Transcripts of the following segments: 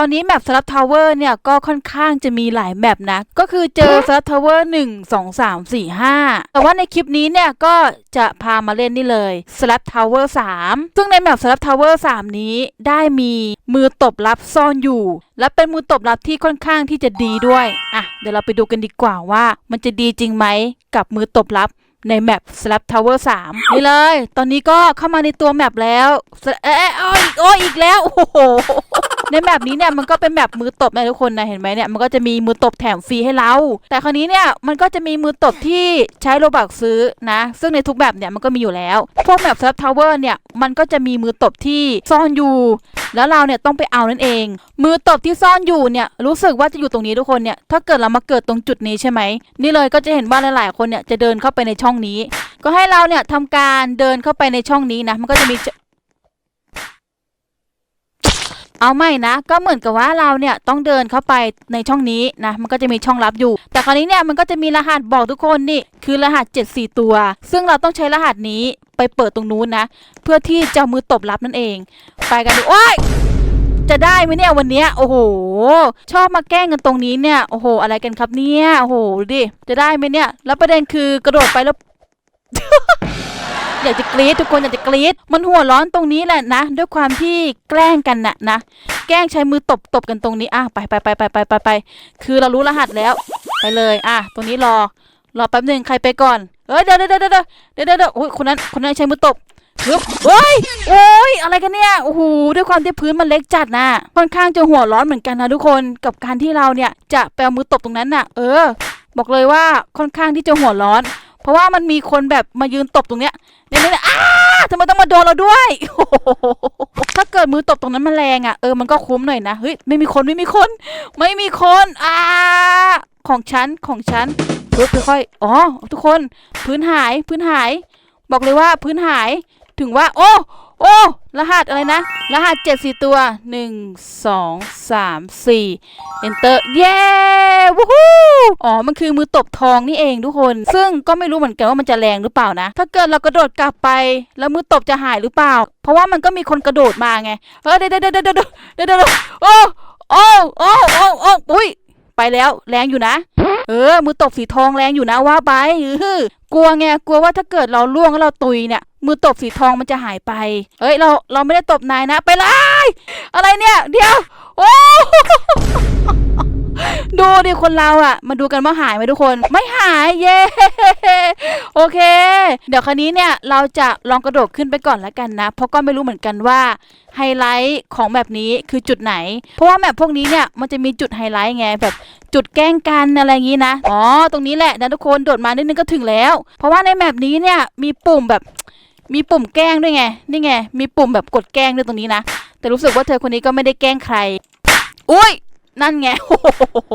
ตอนนี้แมปสลับทาวเวอร์เนี่ยก็ค่อนข้างจะมีหลายแมปนะ ก็คือเจอสลับทาวเวอร์หนึ่งสองสามสี่ห้าแต่ว่าในคลิปนี้เนี่ยก็จะพามาเล่นนี่เลยสลับทาวเวอร์สามซึ่งในแมปสลับทาวเวอร์สามนี้ได้มีมือตบลับซ่อนอยู่ และเป็นมือตบลับที่ค่อนข้างที่จะดีด้วยอะเดี๋ยวเราไปดูกันดีกว่าว่า มันจะดีจริงไหมกับมือตบลับ ในแมป Slap Tower 3 นี่เลย ตอนนี้ก็เข้ามาในตัวแมปแล้ว เอ๊ะโอ้ยโอ้ยอีกแล้ว โอ้โห ในแมปนี้เนี่ยมันก็เป็นแบบมือตบนะทุกคนนะ เห็นไหมเนี่ย มันก็จะมีมือตบแถมฟรีให้เรา แต่คราวนี้เนี่ย มันก็จะมีมือตบที่ใช้โลบักซื้อนะ ซึ่งในทุกแบบเนี่ยมันก็มีอยู่แล้ว พวกแมป Slap Tower เนี่ย มันก็จะมีมือตบที่ซ่อนอยู่ แล้วเราเนี่ยต้องไปเอานั่นเอง มือตบที่ซ่อนอยู่เนี่ย รู้สึกว่าจะอยู่ตรงนี้ทุกคนเนี่ย ถ้าเกิดเรามาเกิดตรงจุดนี้ใช่ไหม นี่เลยก็จะเห็นว่าหลายๆ คนเนี่ยจะเดินเข้าไปในช่องนี้ ก็ให้เราเนี่ยทำการเดินเข้าไปในช่องนี้นะ มันก็จะมีเอาไม่นะ ก็เหมือนกับว่าเราเนี่ยต้องเดินเข้าไปในช่องนี้นะ มันก็จะมีช่องลับอยู่ แต่คราวนี้เนี่ยมันก็จะมีรหัสบอกทุกคนนี่คือรหัส 74 ตัว ซึ่งเราต้องใช้รหัสนี้ไปเปิดตรงนู้นนะ เพื่อที่จะมือตบรับนั่นเอง ไปกันดูโอ้ย จะได้ไหมเนี่ยวันเนี้ยโอ้โห ชอบมาแกล้งกันตรงนี้เนี่ยโอ้โห อะไรกันครับเนี่ยโอ้โหดิจะได้ไหมเนี่ย แล้วประเด็นคือกระโดดไปแล้วอยากจะกรี๊ดทุกคนอยากจะกรี๊ดมันหัวร้อนตรงนี้แหละนะ ด้วยความที่แกล้งกันน่ะนะ แกล้งใช้มือตบตบกันตรงนี้อะไปไปไปไปไปไปไปคือเรารู้รหัสแล้ว ไปเลยอะตรงนี้รอรอแป๊บหนึ่งใครไปก่อนเอ้ยเดี๋ยวเดี๋ยวเดี๋ยวเดี๋ยวเดี๋ยวเดี๋ยวเดี๋ยวโอ้คนนั้นคนนั้นใช้มือตบ ฮึบเฮ้ยโอ้ยอะไรกันเนี่ยโอ้โหด้วยความที่พื้นมันเล็กจัดนะค่อนข้างจะหัวร้อนเหมือนกันนะทุกคนกับการที่เราเนี่ยจะไปเอามือตบตรงนั้นน่ะ เออ บอกเลยว่าค่อนข้างที่จะหัวร้อน เพราะว่ามันมีคนแบบมายืนตบตรงเนี้ยเนี่ยเนี่ยอ้าทำไมต้องมาโดนเราด้วยโอ้โหถ้าเกิดมือตบตรงนั้นมันแรงอะเออมันก็คุ้มหน่อยนะเฮ้ยไม่มีคนไม่มีคน ไม่มีคนอ่าของฉันของฉันเพื่อค่อยๆอ๋อทุกคนพื้นหายพื้นหาย บอกเลยว่าพื้นหาย ถึงว่า โอ้โอ้รหัสอะไรนะ รหัสเจ็ดสี่ตัวหนึ่งสองสามสี่ enter เย้วู้ฮู้อ๋อ มันคือมือตบทองนี่เองทุกคน ซึ่งก็ไม่รู้เหมือนกันว่ามันจะแรงหรือเปล่านะ ถ้าเกิดเรากระโดดกลับไป แล้วมือตบจะหายหรือเปล่า เพราะว่ามันก็มีคนกระโดดมาไงเฮ้ยเดี๋ยวเดี๋ยวเดี๋ยวเดี๋ยวเดี๋ยวเดี๋ยวโอ้โอ้โอ้โอ้โอ้อุ้ยไปแล้วแรงอยู่นะ เออ มือตบสีทองแรงอยู่นะว่าไปเออกลัวไงกลัวว่าถ้าเกิดเราล่วงแล้วเราตุยเนี่ย มือตบสีทองมันจะหายไป เฮ้ย เราเราไม่ได้ตบนายนะ ไปเลยอะไรเนี่ย เดี๋ยว โอ้ดูดิคนเราอะมาดูกันว่าหายไหมทุกคน ไม่หายเย้โอเค เดี๋ยวคราวนี้เนี่ยเราจะลองกระโดดขึ้นไปก่อนแล้วกันนะ เพราะก็ไม่รู้เหมือนกันว่าไฮไลท์ของแบบนี้คือจุดไหน เพราะว่าแบบพวกนี้เนี่ยมันจะมีจุดไฮไลท์ไงแบบจุดแกล้งกันอะไรอย่างนี้นะ อ๋อ ตรงนี้แหละนะทุกคนโดดมานิดนึงก็ถึงแล้ว เพราะว่าในแบบนี้เนี่ยมีปุ่มแบบ มีปุ่มแกล้งด้วยไง นี่ไง มีปุ่มแบบกดแกล้งด้วยตรงนี้นะ แต่รู้สึกว่าเธอคนนี้ก็ไม่ได้แกล้งใคร อุ้ย นั่นไง โอ้โห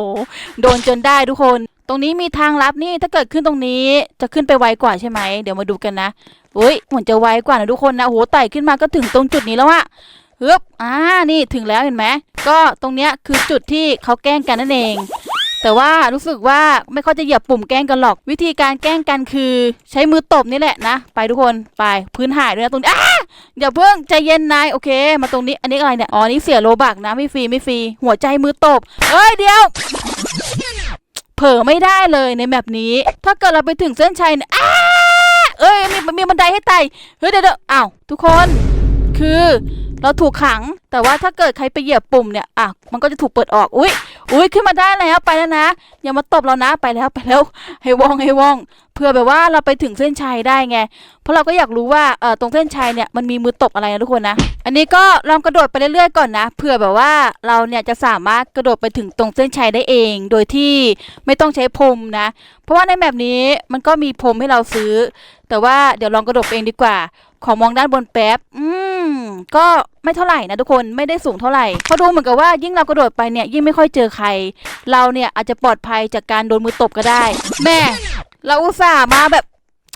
โดนจนได้ทุกคน ตรงนี้มีทางลับนี่ ถ้าเกิดขึ้นตรงนี้ จะขึ้นไปไวกว่าใช่ไหม เดี๋ยวมาดูกันนะอุ้ย เหมือนจะไวกว่านะทุกคนนะ โอ้โห ไต่ขึ้นมาก็ถึงตรงจุดนี้แล้วอะฮึบอ่า นี่ถึงแล้วเห็นไหม ก็ตรงเนี้ยคือจุดที่เขาแกล้งกันนั่นเอง แต่ว่ารู้สึกว่าไม่ค่อยจะเหยียบปุ่มแกล้งกันหรอก วิธีการแกล้งกันคือ ใช้มือตบนี่แหละนะ ไปทุกคนไปพื้นหายด้วยนะตรงนี้อ้าอย่าเพิ่งใจเย็นนายโอเค มาตรงนี้อันนี้อะไรเนี่ยอ๋อนี่เสียโลบักนะไม่ฟรีไม่ฟรีหัวใจมือตบเอ้ยเดี๋ยวเผลอไม่ได้เลยในแบบนี้ ถ้าเกิดเราไปถึงเส้นชัยเนี่ยอ้าเอ้ยมีมีบันไดให้ไต่เฮ้ยเดี๋ยวเดี๋ยวอ้าวทุกคน คือ เราถูกขัง แต่ว่าถ้าเกิดใครไปเหยียบปุ่มเนี่ย อะ มันก็จะถูกเปิดออก อุ้ยอุ้ยขึ้นมาได้แล้วไปแล้วนะ อย่ามาตบเรานะ ไปแล้วไปแล้ว ให้ว่องให้ว่อง เพื่อแบบว่าเราไปถึงเส้นชัยได้ไง เพราะเราก็อยากรู้ว่า เอ่อ ตรงเส้นชัยเนี่ย มันมีมือตบอะไรนะทุกคนนะ อันนี้ก็ลองกระโดดไปเรื่อยๆก่อนนะ เผื่อแบบว่าเราเนี่ยจะสามารถกระโดดไปถึงตรงเส้นชัยได้เอง โดยที่ไม่ต้องใช้พรมนะ เพราะว่าในแบบนี้มันก็มีพรมให้เราซื้อ แต่ว่าเดี๋ยวลองกระโดดเองดีกว่า ขอมองด้านบนแป๊บ อืม ก็ไม่เท่าไหร่นะทุกคนไม่ได้สูงเท่าไหร่เพราะดูเหมือนกับว่ายิ่งเรากระโดดไปเนี่ยยิ่งไม่ค่อยเจอใคร เราเนี่ยอาจจะปลอดภัยจากการโดนมือตบก็ได้ แม่ เราอุตส่าห์มาแบบ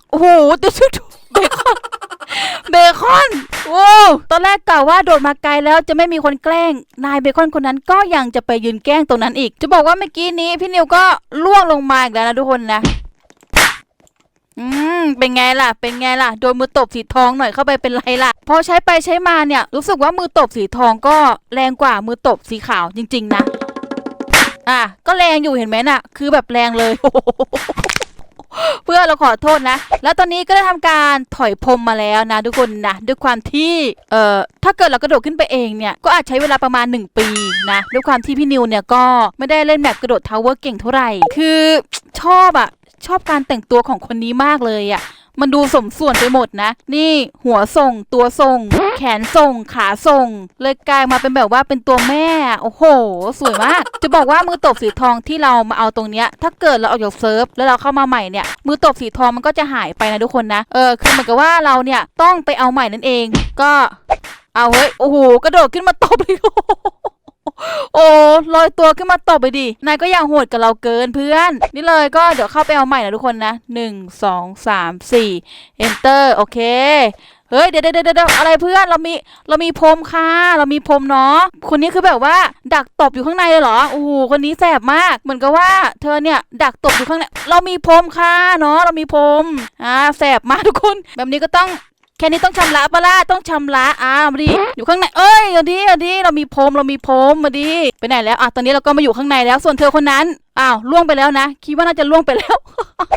โอ้โหดูชุดเบคอนเบคอนโอ้ตอนแรกกล่าวว่าโดดมาไกลแล้วจะไม่มีคนแกล้ง นายเบคอนคนนั้นก็ยังจะไปยืนแกล้งตรงนั้นอีก จะบอกว่าเมื่อกี้นี้พี่นิวก็ล่วงลงมาอีกแล้วนะทุกคนนะ อืม เป็นไงล่ะ เป็นไงล่ะ โดนมือตบสีทองหน่อยเข้าไปเป็นไรล่ะ พอใช้ไปใช้มาเนี่ย รู้สึกว่ามือตบสีทองก็แรงกว่ามือตบสีขาวจริง ๆ นะ อะ ก็แรงอยู่เห็นไหมน่ะ คือแบบแรงเลย เพื่อเราขอโทษนะ แล้วตอนนี้ก็ได้ทำการถอยพรมมาแล้วนะทุกคนนะ ด้วยความที่ เอ่อ ถ้าเกิดเรากระโดดขึ้นไปเองเนี่ย ก็อาจใช้เวลาประมาณ 1 ปีนะ ด้วยความที่พี่นิวเนี่ยก็ไม่ได้เล่นแบบกระโดดทาวเวอร์เก่งเท่าไหร่ คือชอบอะ ชอบการแต่งตัวของคนนี้มากเลยอะมันดูสมส่วนไปหมดนะ นี่หัวส่งตัวส่งแขนส่งขาส่งเลยกลายมาเป็นแบบว่าเป็นตัวแม่ โอ้โห สวยมาก จะบอกว่ามือตบสีทองที่เรามาเอาตรงเนี้ย ถ้าเกิดเราออกจากเซิร์ฟแล้วเราเข้ามาใหม่เนี่ย มือตบสีทองมันก็จะหายไปนะทุกคนนะ เออ คือเหมือนกับว่าเราเนี่ยต้องไปเอาใหม่นั่นเอง ก็ เอาเฮ้ย โอ้โห กระโดดขึ้นมาตบเลย โอ้ลอยตัวขึ้นมาตบไปดิ นายก็ยังโหดกับเราเกินเพื่อน นี่เลยก็เดี๋ยวเข้าไปเอาใหม่นะทุกคนนะหนึ่งสองสามสี่ enter โอเคเฮ้ยเดี๋ยวเดี๋ยวเดี๋ยวอะไรเพื่อนเรามีเรามีพรมค่ะ เรามีพรมเนาะคนนี้คือแบบว่า ดักตบอยู่ข้างในเลยเหรอโอ้โหคนนี้แสบมาก เหมือนกับว่าเธอเนี่ยดักตบอยู่ข้างในเรามีพรมค่ะเนาะเรามีพรมอ่าแสบมากทุกคน แบบนี้ก็ต้อง แค่นี้ต้องชำระปะล่ะต้องชำระอ่ามาดิอยู่ข้างในเอ้ยเอาดิเอาดิเรามีพรมเรามีพรมมาดิไปไหนแล้วอะตอนนี้เราก็มาอยู่ข้างในแล้วส่วนเธอคนนั้น อ้าวล่วงไปแล้วนะ คิดว่าน่าจะล่วงไปแล้ว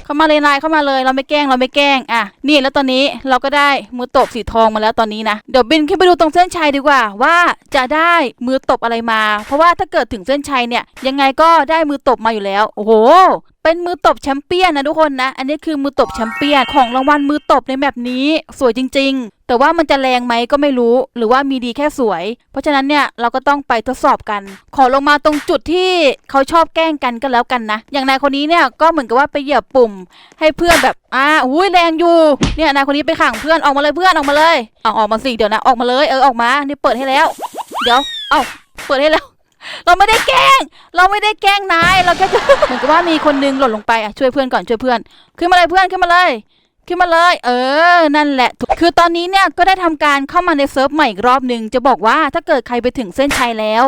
เข้ามาเลยนายเข้ามาเลยเราไม่แกล้งเราไม่แกล้งอะนี่แล้วตอนนี้เราก็ได้มือตบสีทองมาแล้วตอนนี้นะเดี๋ยวบินขึ้นไปดูตรงเส้นชัยดีกว่า ว่าจะได้มือตบอะไรมา เพราะว่าถ้าเกิดถึงเส้นชัยเนี่ยยังไงก็ได้มือตบมาอยู่แล้ว โอ้โหเป็นมือตบแชมเปี้ยนนะทุกคนนะ อันนี้คือมือตบแชมเปี้ยนของรางวัลมือตบในแบบนี้สวยจริง ๆ แต่ว่ามันจะแรงไหมก็ไม่รู้ หรือว่ามีดีแค่สวย เพราะฉะนั้นเนี่ยเราก็ต้องไปทดสอบกัน ขอลงมาตรงจุดที่เขาชอบแกล้งกันก็แล้วกันนะ อย่างนายคนนี้เนี่ยก็เหมือนกับว่าไปเหยียบปุ่ม ให้เพื่อนแบบอ่าอุ้ยแรงอยู่ เนี่ยนายคนนี้ไปขังเพื่อนออกมาเลยเพื่อนออกมาเลยเอาออกมาสิเดี๋ยวนะออกมาเลยเออออกมานี่เปิดให้แล้ว เดี๋ยว เอ้าเปิดให้แล้วเราไม่ได้แกล้ง เราไม่ได้แกล้งนาย เราแค่เหมือนกับว่ามีคนนึงหล่นลงไปอะช่วยเพื่อนก่อนช่วยเพื่อน ขึ้นมาเลยเพื่อนขึ้นมาเลย ขึ้นมาเลย เออ นั่นแหละ คือตอนนี้เนี่ยก็ได้ทำการเข้ามาในเซิร์ฟใหม่อีกรอบหนึ่งจะบอกว่าถ้าเกิดใครไปถึงเส้นชัยแล้ว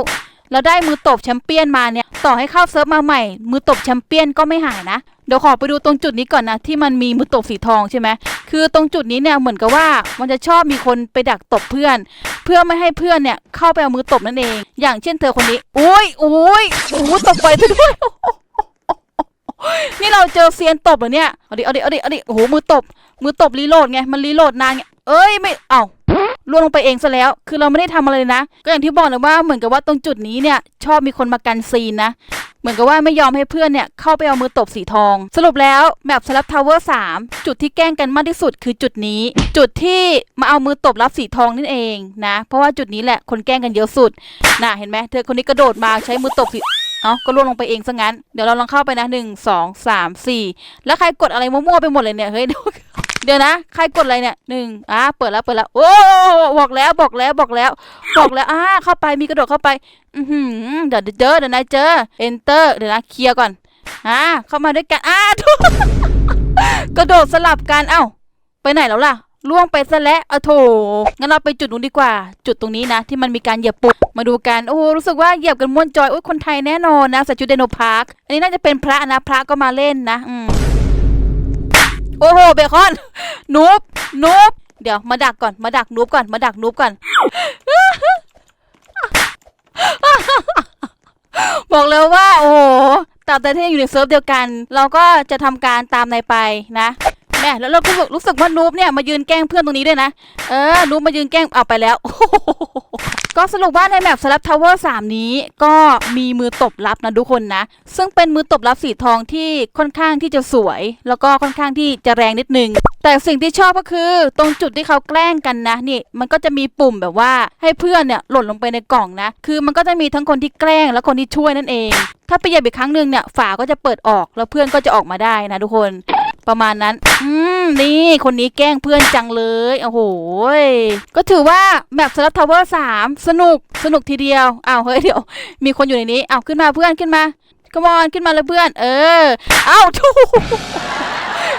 แล้วได้มือตบแชมเปี้ยนมาเนี่ยต่อให้เข้าเซิร์ฟมาใหม่ มือตบแชมเปี้ยนก็ไม่หายนะเดี๋ยวขอไปดูตรงจุดนี้ก่อนนะที่มันมีมือตบสีทองใช่ไหมคือตรงจุดนี้เนี่ยเหมือนกับว่ามันจะชอบมีคนไปดักตบเพื่อน เพื่อไม่ให้เพื่อนเนี่ยเข้าไปเอามือตบนั่นเอง อย่างเช่นเธอคนนี้อุ้ยอุ้ยโอ้ตบไปซะด้วย นี่เราเจอเซียนตบเหรอเนี่ย เอาดิ เอาดิ เอาดิ เอาดิ โอ้โห มือตบ มือตบรีโหลดไง มันรีโหลดนานไง เอ้ย ไม่ เอ้าล่วงลงไปเองซะแล้ว คือเราไม่ได้ทำอะไรนะ ก็อย่างที่บอกเลยว่าเหมือนกับว่าตรงจุดนี้เนี่ย ชอบมีคนมากันซีนนะ เหมือนกับว่าไม่ยอมให้เพื่อนเนี่ย เข้าไปเอามือตบสีทอง สรุปแล้วแบบสลับทาวเวอร์3จุดที่แกล้งกันมากที่สุดคือจุดนี้ จุดที่มาเอามือตบรับสีทองนั่นเองนะ เพราะว่าจุดนี้แหละคนแกล้งกันเยอะสุดนะเห็นไหมเธอคนนี้กระโดดมาใช้มือตบสี เอ้าก็ล่วงลงไปเองซะงั้น เดี๋ยวเราลองเข้าไปนะหนึ่งสองสามสี่แล้วใครกดอะไรมั่วๆไปหมดเลยเนี่ย เฮ้ย เดี๋ยวนะ ใครกดอะไรเนี่ยหนึ่งอะเปิดแล้วเปิดแล้ว โอ้บอกแล้วบอกแล้วบอกแล้ว บอกแล้วอ่าเข้าไปมีกระโดดเข้าไป อือหือเดี๋ยวเจอเดี๋ยวนายเจอ enter เดี๋ยวนะเคลียร์ก่อนอ่าเข้ามาด้วยกันอ่าทุกกระโดดสลับกันเอ้าไปไหนแล้วล่ะ ล่วงไปซะแล้วอะโถงั้นเราไปจุดนู้นดีกว่า จุดตรงนี้นะ ที่มันมีการเหยียบปุ่มมาดูกัน โอ้โหรู้สึกว่าเหยียบกันม่วนจอยโอ้ยคนไทยแน่นอนนะใส่ชุดไดโนพาร์คอันนี้น่าจะเป็นพระนะพระก็มาเล่นนะอืมโอ้โหเบคอนนูบนูบเดี๋ยวมาดักก่อนมาดักนูบก่อนมาดักนูบก่อนบอกเลยว่า โอ้โหตราบใดที่ยงอยู่ในเซิร์ฟเดียวกัน เราก็จะทำการตามนายไปนะ แม่แล้วเราก็รู้สึกรู้สึกว่านูบเนี่ยมายืนแกล้งเพื่อนตรงนี้ด้วยนะ เออนูบมายืนแกล้งเอาไปแล้ว ก็สรุปว่าในแมปสลับทาวเวอร์3นี้ก็มีมือตบลับนะทุกคนนะ ซึ่งเป็นมือตบลับสีทองที่ค่อนข้างที่จะสวย แล้วก็ค่อนข้างที่จะแรงนิดนึง แต่สิ่งที่ชอบก็คือ ตรงจุดที่เขาแกล้งกันนะนี่ มันก็จะมีปุ่มแบบว่าให้เพื่อนเนี่ยหล่นลงไปในกล่องนะ คือมันก็จะมีทั้งคนที่แกล้งและคนที่ช่วยนั่นเอง ถ้าไปเหยียบอีกครั้งหนึ่งเนี่ยฝาก็จะเปิดออกแล้วเพื่อนก็จะออกมาได้นะทุกคน ประมาณนั้น อืม นี่คนนี้แกล้งเพื่อนจังเลย โอ้โหยก็ถือว่าแมปสลับทาวเวอร์สามสนุก สนุกทีเดียว อ้าว เฮ้ย เดี๋ยว มีคนอยู่ในนี้ อ้าว ขึ้นมาเพื่อนขึ้นมา กมอนขึ้นมาเลยเพื่อน เออเอ้าทู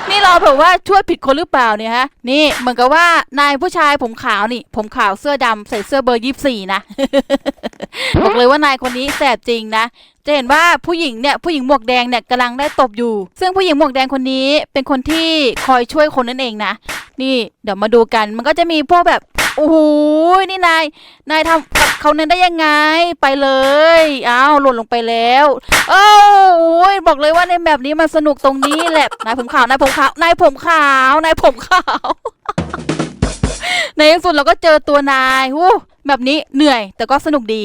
นี่เราแบบว่าช่วยผิดคนหรือเปล่าเนี่ยฮะ นี่เหมือนกับว่านายผู้ชายผมขาวนี่ ผมขาวเสื้อดำใส่เสื้อเบอร์ยี่สี่นะ บอกเลยว่านายคนนี้แสบจริงนะจะเห็นว่าผู้หญิงเนี่ยผู้หญิงหมวกแดงเนี่ยกำลังได้ตบอยู่ ซึ่งผู้หญิงหมวกแดงคนนี้เป็นคนที่คอยช่วยคนนั่นเองนะ นี่เดี๋ยวมาดูกันมันก็จะมีพวกแบบโอ้โหนี่นายนายทำกับเขานั้นได้ยังไงไปเลยอ้าวหล่นลงไปแล้วโอ้โยบอกเลยว่าในแบบนี้มันสนุกตรงนี้แหละนายผมขาวนายผมขาวนายผมขาวนายผมขาวในที่สุดเราก็เจอตัวนายวู้แบบนี้เหนื่อยแต่ก็สนุกดี